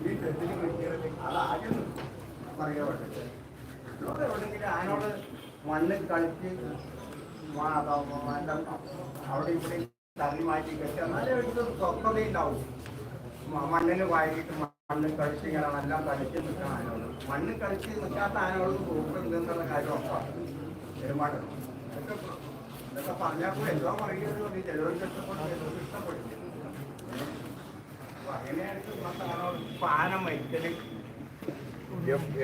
ഈ ടെസ്റ്റിന് കിട്ടിയത് അതാദ്യം ആനോട് കളിച്ച് മണ്ണിന് വായിട്ട് കളിച്ച് ഇങ്ങനെ എല്ലാം കളിച്ച് നിൽക്കുന്ന ആനോട് മണ്ണിൽ കളിച്ച് നിൽക്കാത്ത ആനോട് സൂപ്പറുണ്ടെന്നുള്ള കാര്യം ഉറപ്പാണ്. പെരുമാറ്റം ഇതൊക്കെ ഇതൊക്കെ പറഞ്ഞാൽ കൂടെ എന്തോ പറയുന്നത് ചിലവർക്ക് ഇഷ്ടപ്പെടും ചിലവർക്ക് ഇഷ്ടപ്പെടില്ല അപ്പൊ അങ്ങനെയായിട്ട് ഇന്നത്തെ ആനകൾ ഇപ്പൊ ആന മരിക്കൽ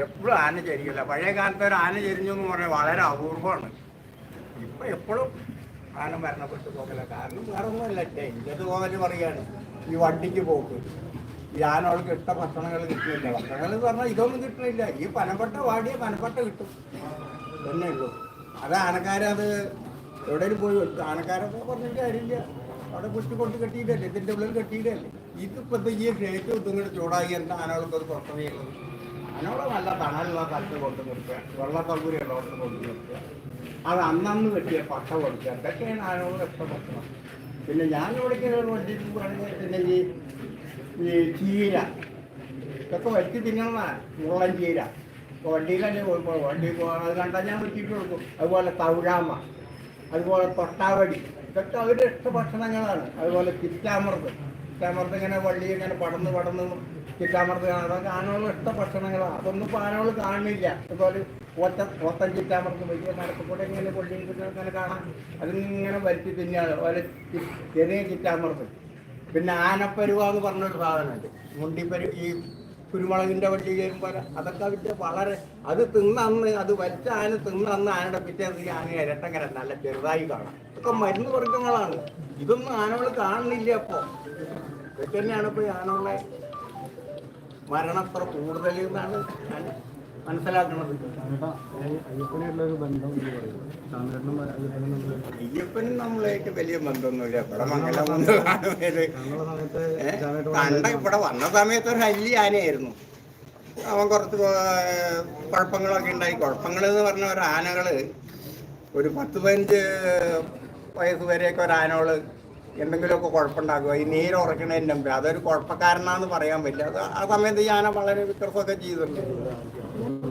എപ്പോഴും ആന ചരിക്കില്ല പഴയ കാലത്ത് ഒരു ആന ചരിഞ്ഞു എന്ന് പറഞ്ഞാൽ വളരെ അപൂർവമാണ്. ഇപ്പൊ എപ്പോഴും ആന മരണപ്പെട്ടു പോകല. കാരണം വേറെ ഒന്നുമല്ല. ഇന്ത്യത്ത് പോകൽ പറയാണ് ഈ വണ്ടിക്ക് പോക്ക്. ഈ ആനകൾക്ക് ഇട്ട ഭക്ഷണങ്ങൾ കിട്ടുന്നില്ല. ഭക്ഷണങ്ങൾ എന്ന് പറഞ്ഞാൽ ഇതൊന്നും കിട്ടുന്നില്ല. ഈ പനപ്പെട്ട വാടിയ പനപ്പെട്ട കിട്ടും. തന്നെ ഉള്ളൂ അത് ആനക്കാരത് എവിടെയും പോയി ആനക്കാരൊക്കെ പറഞ്ഞിട്ട് കാര്യമില്ല. അവിടെ പുഷ്ടി കൊണ്ട് കെട്ടിയിട്ടല്ലേ? ഇതിന്റെ ഉള്ളിൽ കെട്ടിയിട്ടല്ലേ? ഇതിപ്പോ ഇത് ഈ ഗ്രേറ്റ് ഇതും ചൂടായി എന്താ ആനകൾക്ക് ഒരു ഉള്ളൂ. അതിനോട് നല്ല തണലുള്ള സ്ഥലത്ത് കൊണ്ട് നിർത്തുക വെള്ള സൗകര്യമുള്ളവർക്ക് കൊണ്ട് നിർത്തുക അത് അന്നന്ന് കെട്ടിയ പട്ട കൊടുക്കുക. അതൊക്കെയാണ് ആനകളും ഇഷ്ടപ്പെടുന്നത് പിന്നെ ഞാൻ വിളിക്കുന്നത് പറഞ്ഞിട്ടുണ്ടെങ്കിൽ ഈ ചീര. ഇതൊക്കെ വലിച്ചു തിന്നണതാണ് മുള്ളൻ ചീര. വണ്ടിയിലല്ലേ വണ്ടി അത് കണ്ടാൽ ഞാൻ വെച്ചിട്ട് കൊടുക്കും. അതുപോലെ തൗഴാമ അതുപോലെ തൊട്ടാവടി. ഇതൊക്കെ അവരുടെ ഇഷ്ടഭക്ഷണങ്ങളാണ് അതുപോലെ ചിറ്റാമൃത്. ചിറ്റാമൃത് ഇങ്ങനെ വള്ളി ഇങ്ങനെ പടന്ന് പടന്ന് ചിറ്റാമൃത് കാണാം. അതൊക്കെ ആനകളുടെ ഇഷ്ട ഭക്ഷണങ്ങളാണ് അതൊന്നും ഇപ്പോൾ ആനകൾ കാണുന്നില്ല അതുപോലെ ഓത്ത ഓത്തൻ ചിറ്റാമൃത് വലിയ മരക്കൂടെ ഇങ്ങനെ വള്ളി ഇങ്ങനെ കാണാം. അതിങ്ങനെ വലിച്ചു തിന്നാണ്. അതുപോലെ ചെറിയ ചിറ്റാമൃത്. പിന്നെ ആനപ്പരുവ എന്ന് പറഞ്ഞൊരു സാധനമുണ്ട്. മുണ്ടിപ്പരു ഈ കുരുമുളകിന്റെ വള്ളി പോലെ അതൊക്കെ വിറ്റ് വളരെ അത് തിന്നന്ന് അത് വലിച്ച ആന തിന്നന്ന് ആനയുടെ പിറ്റേന്ന് ആന ഇരട്ടങ്ങനെ നല്ല ചെറുതായി കാണാം. ഇതൊക്കെ മരുന്ന് വർഗങ്ങളാണ് ഇതൊന്നും ആനകൾ കാണുന്നില്ല അപ്പോ ഇതൊക്കെ തന്നെയാണ് ഇപ്പൊ ഈ ആനകളെ മരണത്ര കൂടുതൽ എന്നാണ് അയ്യപ്പനായിട്ടുള്ള ബന്ധം എന്ന് പറയുന്നത്. ചാന്ദ്രനും അയ്യപ്പനും അയ്യപ്പനും നമ്മളായിട്ട് വലിയ ബന്ധമൊന്നുമില്ല. ഇവിടെ മംഗലം കണ്ട ഇവിടെ വന്ന സമയത്ത് ഒരു അല്ലി ആനയായിരുന്നു. അവൻ കുറച്ച് കുഴപ്പങ്ങളൊക്കെ ഉണ്ടായി. കുഴപ്പങ്ങൾ എന്ന് പറഞ്ഞ ഒരു ആനകൾ ഒരു പത്ത് പതിനഞ്ച് വയസ്സ് വരെയൊക്കെ ഒരു ആനകൾ എന്തെങ്കിലുമൊക്കെ കുഴപ്പമുണ്ടാക്കുക. ഈ നീര് ഉറക്കണതിന്റെ മുമ്പ്. അതൊരു കുഴപ്പക്കാരനാന്ന് പറയാൻ പറ്റില്ല. അത് ആ സമയത്ത് ഈ ആന വളരെ വിക്രസമൊക്കെ ചെയ്തിട്ടുണ്ട്.